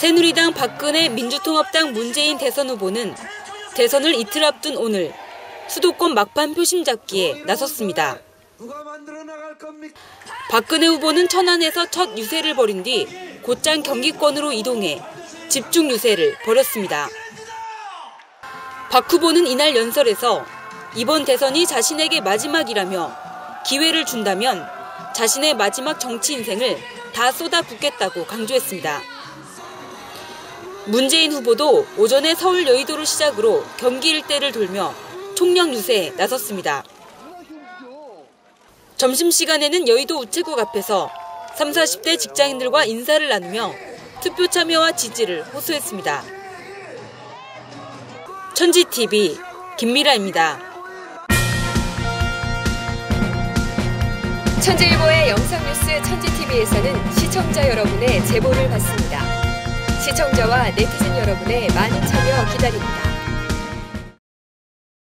새누리당 박근혜 민주통합당 문재인 대선 후보는 대선을 이틀 앞둔 오늘 수도권 막판 표심 잡기에 나섰습니다. 박근혜 후보는 천안에서 첫 유세를 벌인 뒤 곧장 경기권으로 이동해 집중 유세를 벌였습니다. 박 후보는 이날 연설에서 이번 대선이 자신에게 마지막이라며 기회를 준다면 자신의 마지막 정치 인생을 다 쏟아 붓겠다고 강조했습니다. 문재인 후보도 오전에 서울 여의도를 시작으로 경기 일대를 돌며 총력 유세에 나섰습니다. 점심시간에는 여의도 우체국 앞에서 3, 40대 직장인들과 인사를 나누며 투표 참여와 지지를 호소했습니다. 천지TV 김미라입니다. 천재일보의 영상뉴스 천지TV에서는 시청자 여러분의 제보를 받습니다. 시청자와 네티즌 여러분의 많은 참여 기다립니다.